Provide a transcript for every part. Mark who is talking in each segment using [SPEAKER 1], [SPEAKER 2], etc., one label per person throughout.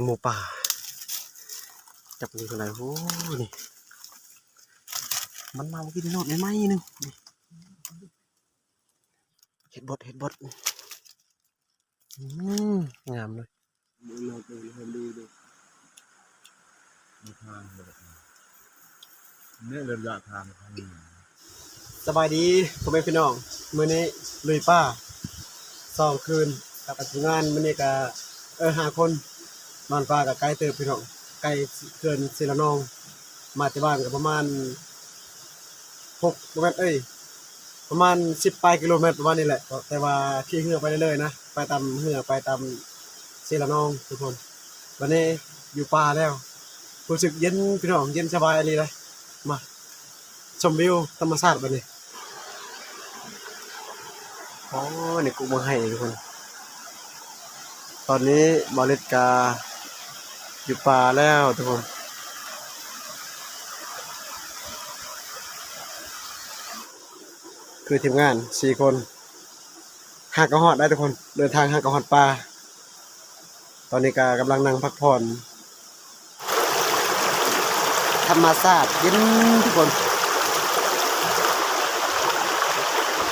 [SPEAKER 1] มันหมูป่า จับมือกันไหนโอ้นี่มันมาเมื่อกี้นี่โนดไม่ไหมนึงนี่เห็ดบดเห็ดบดอืมงามเลย
[SPEAKER 2] เราเดินให้ดูดูมีทางเลยเนี่ยระยะทางทางนี้
[SPEAKER 1] สบายดีพ่อแม่พี่น้องมื้อนี้ลุยป้าสองคืนกับปัจจุบันมื้อนี้ก็เออห้าคน นอนป้ากับไกลเติบพี่น้องไกลเกินศิลานอง มาที่บ้านก็ประมาณหกกิโลเมตรเอ้ยประมาณสิบปลายกิโลเมตรประมาณนี้แหละ แต่ว่าขี่เรือไปเรื่อยๆนะไปตามเรือไปตามศิลานองทุกคน วันนี้อยู่ป่าแล้วรู้สึกเย็นพี่น้องเย็นสบายอะไรเลยมาชมวิวธรรมชาติแบบนี้อ๋อนี่กูมาให้ทุกคน ตอนนี้บอลิสกา อยู่ป่าแล้วทุกคนคือทีมงานสี่คนหากกระหอดได้ทุกคนเดินทางหากกระหอดป่าตอนนี้ก็กำลังนั่งพักผ่อน ธรรมชาติเย็นทุกคน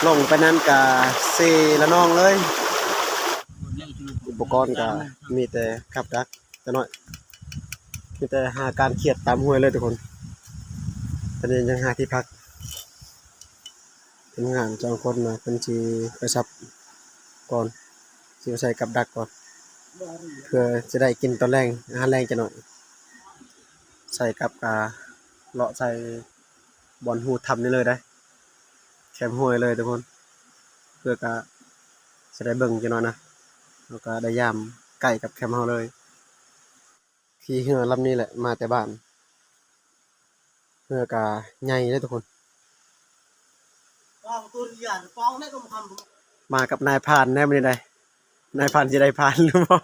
[SPEAKER 1] ลงไปนั้นกะเซละน้องเลย อุปกรณ์ก็มีแต่ขับดักแต่น้อย มีแต่หาการเขียดตามห้วยเลยทุกคน ตอนนี้ยังหาที่พักทำงานจองคนมาเป็นชีกระชับก่อนสิใส่กับดักก่อน เพื่อจะได้กินตอนแรงอาหารแรงจะหน่อย ใส่กับกาเลาะใส่บอลหูทำนี่เลยได้แคมห้วยเลยทุกคน เพื่อกะจะได้เบิ่งจะหน่อยนะแล้วก็ได้ยามใกล้กับแคมเฮาเลย ขี่เรือลำนี้แหละมาแต่บ้านเรือกะใหญ่เลยทุกคน
[SPEAKER 3] ปองตัวใหญ่ปองได้ก็มาทำ
[SPEAKER 1] มากับนายพรานแน่ไม่ได้นายพรานจะได้พรานหรือเปล่า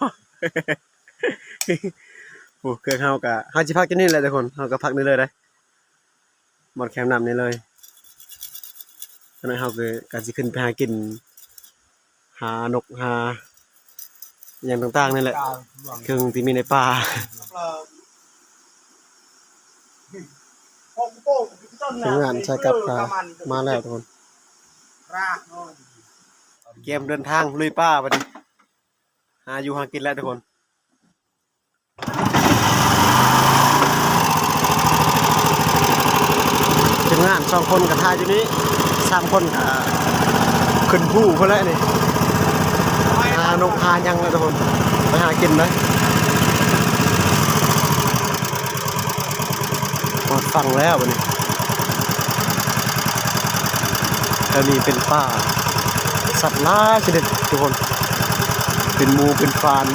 [SPEAKER 1] โอ้เครื่องเฮากะเฮาสิพักที่นี่แหละทุกคนเฮาก็พักนี่เลยได้หมดแคมป์นำนี่เลยตอนนั้นเฮาก็ก็สิขึ้นไปหากิน หานกหา อหย่างต่างๆนี่แหละ เครื่องที่มีในป่า
[SPEAKER 3] ปองโป้งต้น
[SPEAKER 1] ทำงานใช้กับอ่ามาแล้วทุกคน
[SPEAKER 3] รากเนาะ
[SPEAKER 1] เกมเดินทางลุยป่าไปดิหาอยู่หากินแล้วทุกคนทีมงานสองคนกับทายอยู่นี้สามคนกับขึ้นผู้เพื่อแล้วนี่หา นกหายังแล้วทุกคนไปหากินเลยหมดฟังแล้ววันนี้แล้วนี่เป็นป่า สัตว์ล่าชนิดทุกคน เป็นหมูเป็นฟาน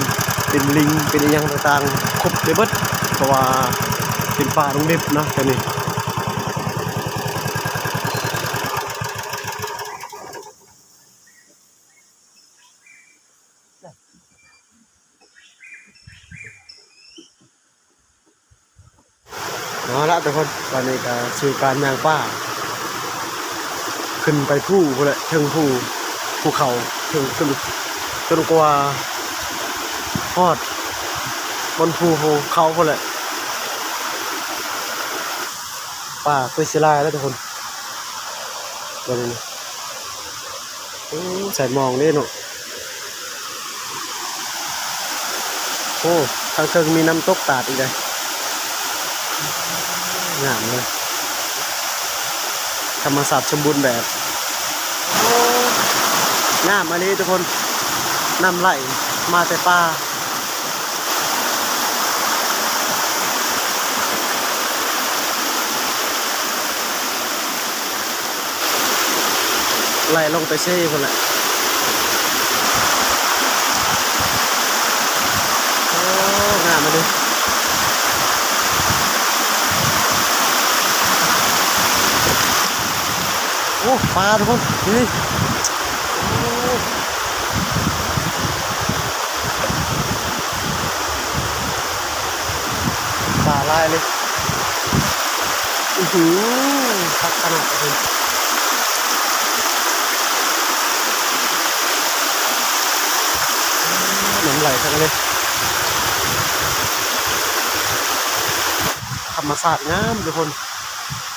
[SPEAKER 1] เป็นลิง เป็นอหยังต่างๆ ครบเลยเบิดเพราะว่าเป็นป่าตรงเด็บนะแต่นี่เอาละทุกคน ต อนนี้ก็สู่การยางป่าขึ้นไปผู้พุ่นแหละถึงผู้ภูเขาถึงจนจนกว่าฮอดบนภูเขาพุ่นแหละป่าคุยศิลาแล้วทุกคนตอนนี้ใส่มองนี่เนาะโอ้ทางเทิงมีน้ำตกตาดอีกเลย งามเลย ธรรมศาสตร์สมบูรณ์แบบงามอันนี้ทุกคนน้ำไหลมาแต่ป่าไหลลงไปเซ่คนแหละโอ้งามอันนี้ อ้ปลาทุกคนนี่โอ้ปลาลายเลยอือหือพักขนาดเลยน้ำไหลทั้งเลยธรรมชาสติงามทุกคน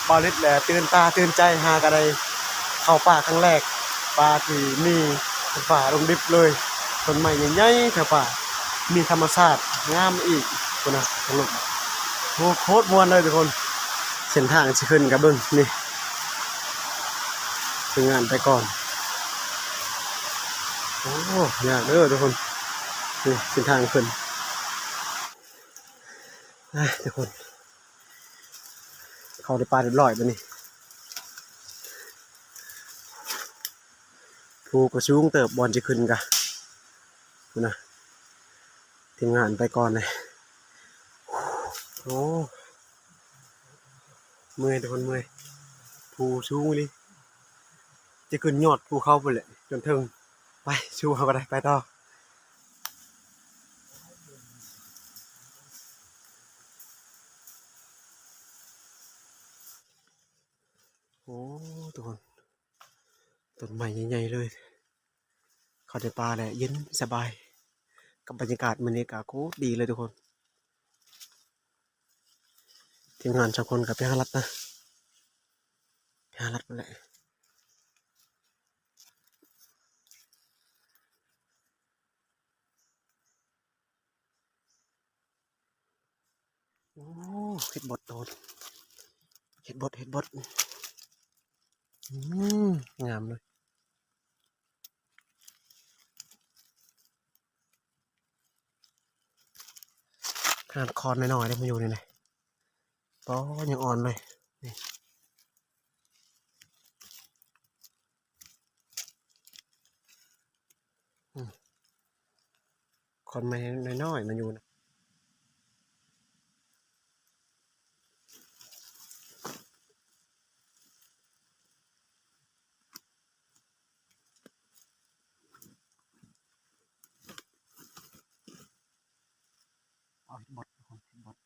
[SPEAKER 1] บาเลิดแหละตื่นตาตื่นใจหากระได เข้าป่าครั้งแรกป่าที่มีเป็นป่าลงดิบเลยต้นไม้ใหญ่ๆแถวป่า มีธรรมชาติงามอีกคนนะตลกโอ้โคตรมวนเลยทุกคนเส้นทางสิขึ้นกับเบิ้งนี่ถึงงานไปก่อนโอ้ยากเด้อทุกคนนี่เส้นทางขึ้นทุกคน เข้าในป่าเรียบร้อยไปนี่ ภูกระชูงเติบบอลจะขึ้นกะนะทีมงานไปก่อนเลยโอ้เมื่อยทุกคนเมื่อยภูชูงเลยจะขึ้นยอดภูเขาไปเลยจนถึงไปชูเขาได้ไปต่อโอ้ทุกคน ต้นไม้ใหญ่ๆเลย เข้าในป่าแหละเย็นสบาย กับบรรยากาศมันนี่กาโคตรดีเลยทุกคนทีมงานสองคนกับพี่ฮารัตนะพี่ฮารัตนั่นแหละโอ้เห็ดบดโดนเห็ดบดเห็ดบด อืม งามเลย ขนาดคอนน้อยๆได้มาอยู่นี่เลยป้อยังอ่อนเลยนี่อืมคอนไม่น้อยๆมาอยู่นะเอาเห็ดบดทุกคนเห็ดบด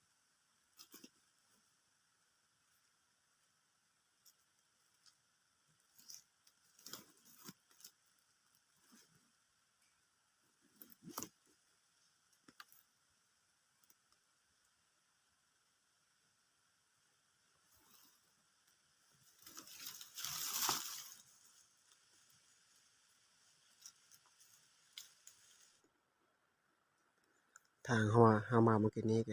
[SPEAKER 1] ทางเขามาเขามาเมื่อกี้นี้แก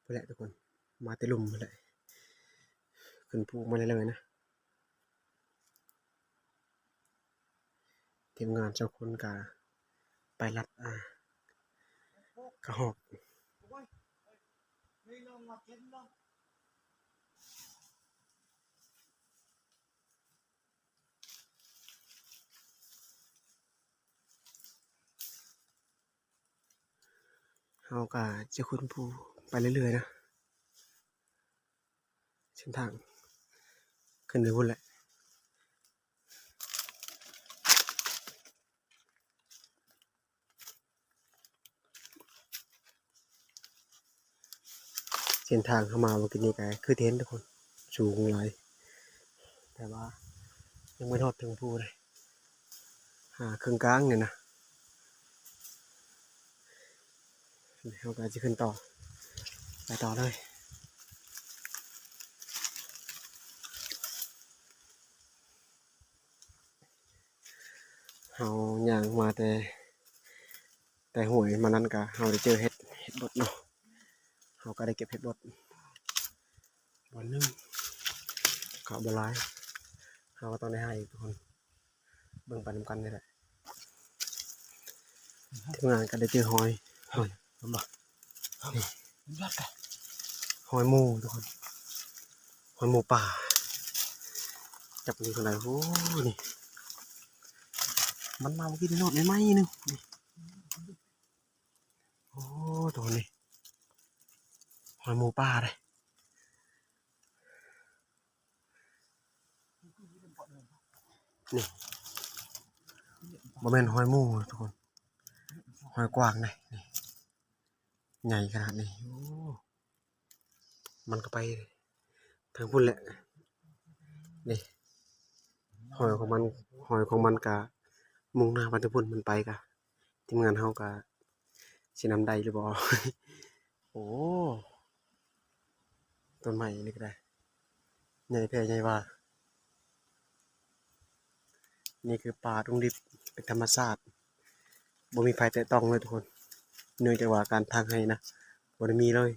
[SPEAKER 1] ไปแหละทุกคน มาเตลุมไปเลยขึ้นภูมาเลยเลยนะทีมงานเจ้าคนกาไปรัดอ่ากระหอก
[SPEAKER 3] นี่ลงมา เก็บลง
[SPEAKER 1] เฮากาจะขึ้นภูไปเรื่อยๆนะเส้นทาง ขึ้นไปพุ่นแหละเส้นทางเข้ามาเมื่อกี้นี้ก็คือเทนทุกคนสูงหลายแต่ว่ายังไม่ทอดถึงภูเลยหาเครื่องกลางเนี่ยนะ เราก็จะขึ้นต่อ ไปต่อเลยเฮาย่างมาแต่ แต่หวยมานั้นก็เฮาได้เจอเห็ดเห็ดบดเนาะเฮาก็ได้เก็บเห็ดบดวันหนึงเขาบหลายเฮาก็ต้องได้ให้ทุกคนเบิ่งไปนำกันนี่แหละทีมงานก็ได้เจอหอยหอยลำบาก
[SPEAKER 3] ยัดไป
[SPEAKER 1] หอยหมูทุกคนหอยหมูป่า จับนี่คนไหนโอ้นี่มันมาเมื่อกี้นี่โนดไม่ไหมนึงนี่โอ้ตัวนี้หอยหมูป่าเลยนี่บ่แม่นหอยหมูทุกคน หอยกวางเลยนี่ ใหญ่ขนาดนี้มันก็ไปทางพุ่นแหละ นี่ หอยของมัน หอยของมันกะมุ่งหน้าไปทางพุ่นมันไปกะทีมงานเฮากะสินำใดหรือบ่โอ้ ต้นไม้นี่ก็ได้ ใหญ่แท้ใหญ่ว่า นี่คือป่าตรงดิบเป็นธรรมชาติบ่มีไฟแตะต้องเลยทุกคน เนื่องจากว่าการทางให้นะบ่ได้มีเลย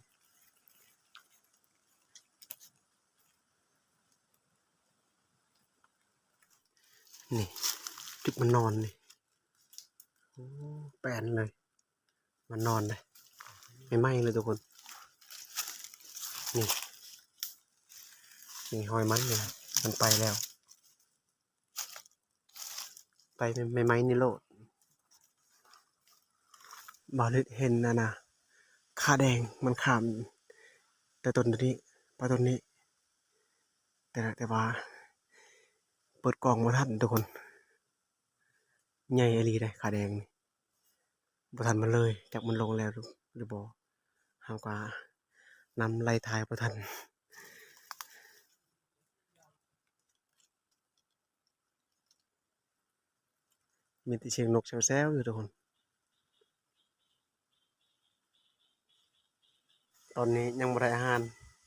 [SPEAKER 1] นี่จุดมันนอนนี่โอ้แปนเลย มันนอนเลยไม่ไหม้เลยทุกคน นี่ นี่หอยมันเนี่ยมันไปแล้ว ไปไม่ไม่ไหม้นี่โลด บาลิดเห็นนะนะขาแดงมันขาม แต่ต้นนี้ปลาต้นนี้ แต่แต่ว่า เปิดกล่องมาทันทุกคน ใหญ่อลีได้ขาแดงนี่บ่ทันมันเลยจากมันลงแล้วหรือหรือบ่ห้ามกว่านำไล่ทายบ่ทันมีแต่เสียงนกแซวๆอยู่ทุกคน ตอนนี้ยังบ่ได้อาหาร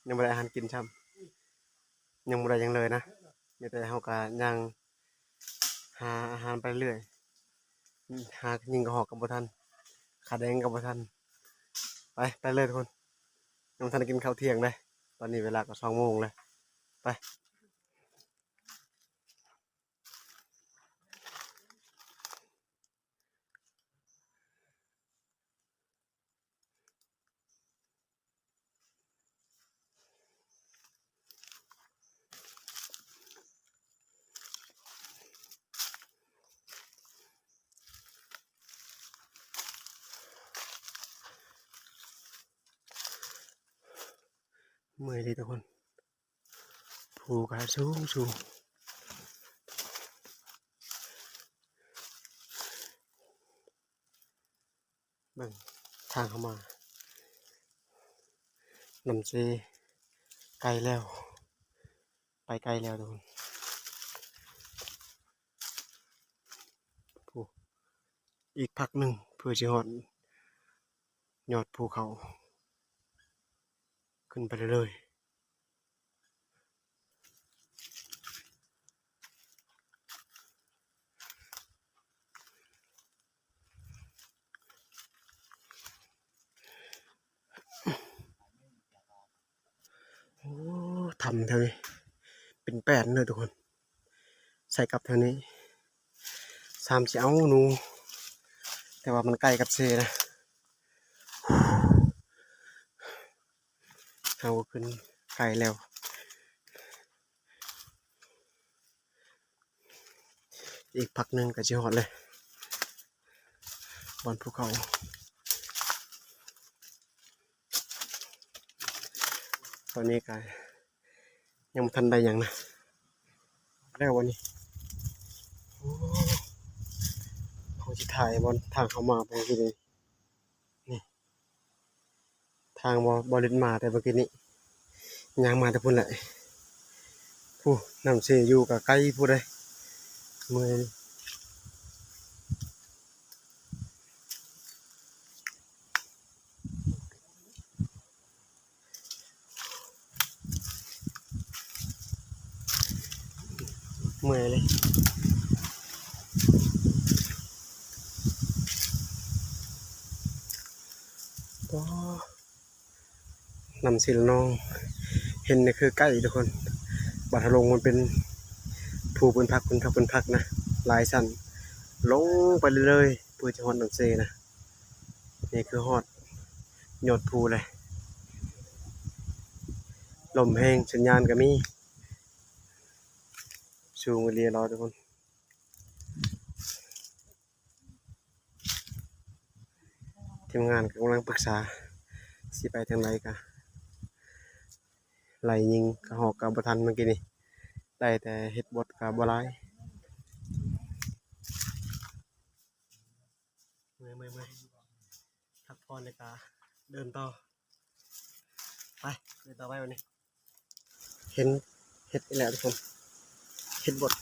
[SPEAKER 1] ยังบ่ได้อาหารกินช่ำยังบ่ได้ยังเลยนะมีแต่เฮากะยังหาอาหารไปเรื่อย หายิงกระหอกกับบุทันขาแดงกับบุทันไปไปเลยทุกคนยังบ่ทันกินข้าวเที่ยงเลยตอนนี้เวลาก็สองโมงเลยไป เมื่อยเลยทุกคนภูกขาสูงสูงเบิ่งทางเข้ามานำซีไกลแล้ว ไปไกลแล้วทุกคนภูอีกพักหนึ่งเพื่อจะหอดยอดภูเขา ขึ้นไปเรื่อยโอ้ทำเท่านี้เป็นแปดเลยทุกคน ใส่กับเท่านี้สามสิเอาหนู แต่ว่ามันใกล้กับเซนะ เอาขึ้นไกลแล้ว อีกพักหนึ่งก็จะหอดเลยบนภูเขาตอนนี้ก็ยังทันได้ยังนะแล้ววันนี้โอ้เขาจะถ่ายบนทางเขามาไปเมื่อกี้นี้นี่ ทางบอบอลินมาแต่เมื่อกี้นี้ยางมาแต่พุ่นแหละผู้นำเสียอยู่กับใกล้ผู้ใดเมื่อยเมื่อยเลยก็ นำสิลน้อง เห็นนี่คือใกล้ทุกคนบัตรลงมันเป็นผูเป็นพักเป็นพักเป็นพักนะลายสั้นลงไปเรื่อยเพื่อจะฮอดนำเซนะนี่คือฮอดยดภูเลยลมแห้งสัญญาณก็มีสูงเรียรอทุกคนทีมงานกำลังปรึกษาสิไปทางไหนกะ ไหลยิงกระหอกกับบทันเมื่อกี้นี่ได้แต่เฮ็ดบดกับบหลายเมื่อยเมื่อยเมื่อยพักผ่อนเลยกะเดินต่อไปเดินต่อไปวันนี้ เห็นเห็ดอีกแล้วทุกคนเห็ดบด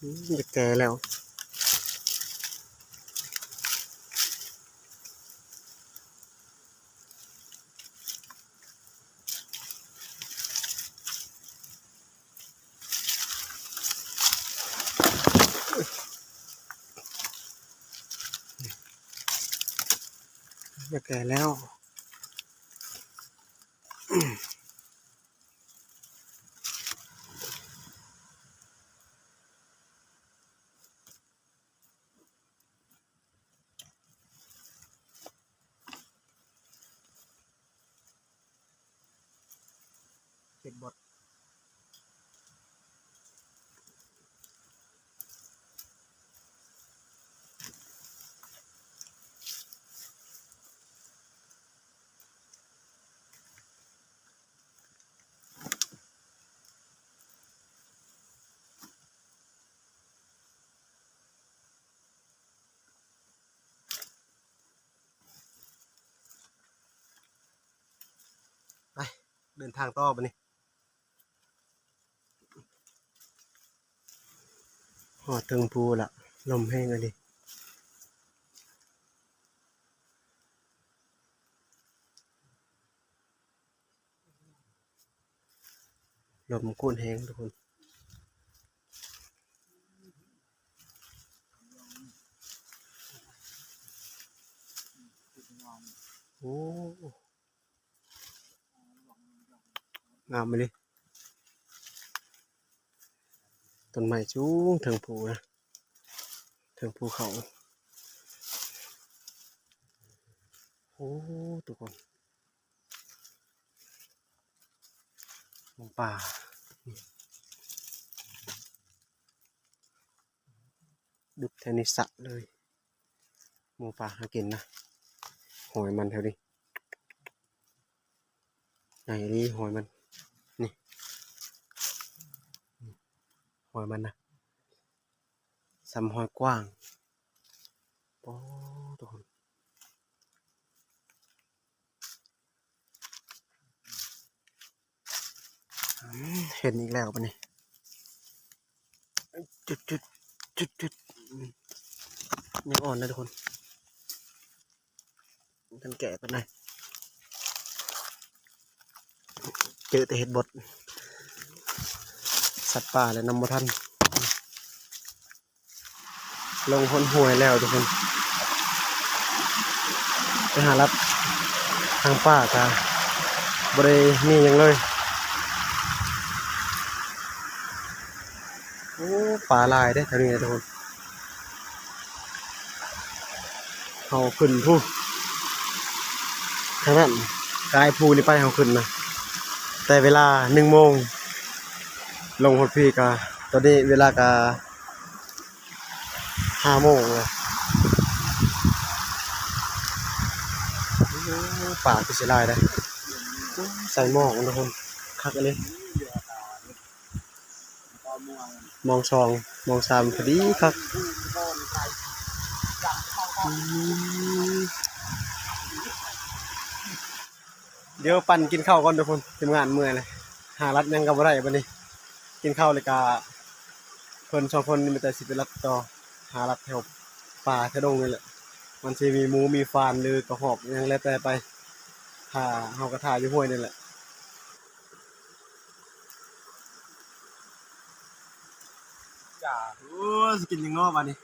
[SPEAKER 1] อืมจะแก่แล้ว แล้ว เดินทางต่อไปนี่หอดถึงภูละลมแห้งเลยดิลมกุ้นแห้งทุกคนโอ้ งามไปเลยต้นไม้สูงถึงภูนะถึงภูเขา โอ้ทุกคนมองป่าดุดเทนนิสะเลยหมูป่าหากินนะหอยมันแถวนี้ไหนดีหอยมัน หอยมันนะสำหอยกว้างโอ้ทุกคนเห็นอีกแล้วปะเนี่ยจุดจุดจุดจุดยังอ่อนนะทุกคนกันแก่ปะไหนเจอแต่เห็ดบด สัตว์ป่าและนำมาทัน ลงพ้นห่วยแล้วทุกคน ไปหารับทางป่ากาบริมีหยังเลย โอ้ป่าลายได้แถวนี้ทุกคนเอาขึ้นผู้ทางนั้นกายภูนี่ไปเอาขึ้นนะแต่เวลาหนึ่งโมง ลงฮอดพี่กาตอนนี้เวลากาห้าโมงเลยป่าคือเสียลายได้อใส่หม้อกนะคนคักอันนี้มองสองมองสามพอดีคักอืมเดี๋ยวปั่นกินข้าวก่อนทุกคนทีมงานเมื่อยเลยหารัดยังกับอะไรบัดนี้ กินข้าวเลยกาเพิ่นสองคนนี่มีแต่สิไปรัดต่อหารัดแถวป่าแถวดงนี่แหละ มันสิมีหมูมีฟานหรือกระหอบหยังแล้วแต่ไปถ่าเฮากระถ่าอยู่ห้วยนี่แหละ
[SPEAKER 2] จ้า
[SPEAKER 1] โอ้สิกินยังงอบัดนี้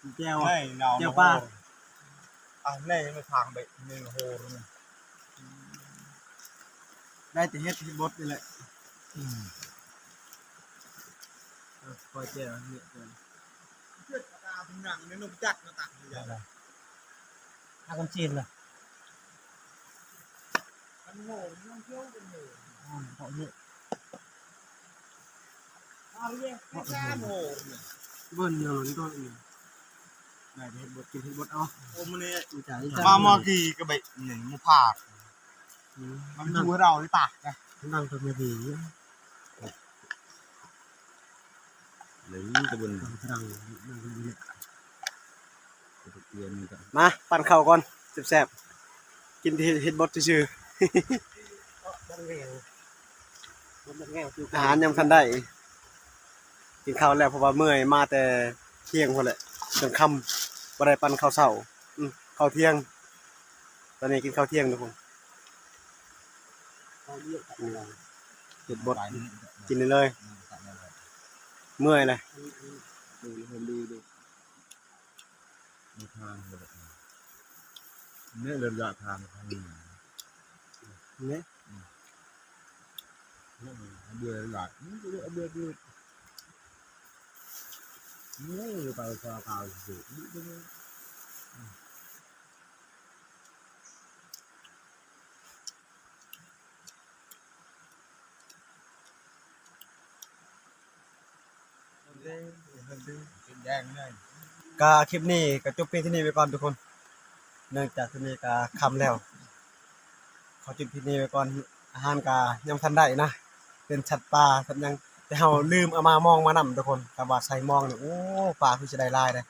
[SPEAKER 1] กินแก้วอะ
[SPEAKER 2] ไม่นาว
[SPEAKER 1] เดี๋ยวป้า
[SPEAKER 2] อะแน่ไม่ทางไปนี่โหนี่
[SPEAKER 1] ได้แต่เฮ็ดที่บดนี่แหละเออคอยแก้วเนี่ยเกิน
[SPEAKER 3] เพื่อนตาพิงหนังเนี่ยนกจัดมาตักอยู่อย่างอาคนจีนเลยมันโง่มันเที่ยวกันเลยอ๋อเขาเนี่ยเอาเรียกไม่กล้าโง่เนี่ย
[SPEAKER 1] เบิ้ลเดียวนี่ก็อื่นได้แต่เฮ็ดบดกินเฮ็ดบดเอา
[SPEAKER 3] โอ้มันเนี่ย
[SPEAKER 1] อีจ่าย
[SPEAKER 2] มาเมื่อกี้ก็ไปหนึ่งมุพาด
[SPEAKER 1] มั
[SPEAKER 2] มันนดูให้เราได้ปากนะ
[SPEAKER 1] นั่งตรงนี้ดี
[SPEAKER 2] หรือตะบน
[SPEAKER 1] นั่งตรงนี้นั่งตรงนี้
[SPEAKER 2] เตียนนี่ก็
[SPEAKER 1] มาปั่นข้าวก่อนแซ่บๆกินเฮ็ดบดซื่อ
[SPEAKER 3] ดังเรียงดังแง่คือ
[SPEAKER 1] ๆอาหารยังทันได้ กินข้าวแล้วเพราะว่าเมื่อยมาแต่เที่ยงพุ่นแหละจนค่ำบ่ได้ปั่นข้าวเช้าอืมข้าวเที่ยง ตอนนี้กินข้าวเที่ยงทุกคน
[SPEAKER 3] เห็
[SPEAKER 1] ดบดกินเลย เมื่อยเลย
[SPEAKER 2] ดูดีดูทางเลยเนี่ยเระยะทางทางนี้
[SPEAKER 1] นี่ย
[SPEAKER 2] เบื่อหลายเบื่อเบื่อเบื่อเนี่ยไปฟ้าฟ้าสุด
[SPEAKER 1] ก็คลิปนี้ก็จบเพียงที่นี่ไปก่อนทุกคน เนื่องจากที่นี่ก็ค่ำแล้ว ขอจบที่นี่ไปก่อนอาหารก็ยังทันได้นะเป็นชัดปลาทันยังแต่เฮาลืมเอามามองมานำทุกคนแต่ว่าใส่มองเนี่ยโอ้ปลาคือจะได้ลายเลย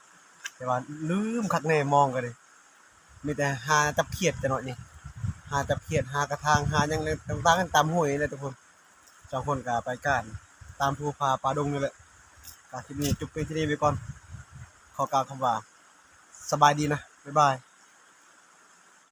[SPEAKER 1] แต่ว่าลืมคักแน่มองก็เลยมีแต่หาจับเขียดแต่น้อยนี่หาจับเขียดหากระทางหายังเลยต่างๆกันตามห้วยนี่แหละทุกคนสองคนก็ไปกันตามภูผาป่าดงนี่แหละ ก็คลิปนี้จบเพียงที่นี่ไปก่อน ขอกล่าวคำว่า สบายดีนะ บ๊ายบาย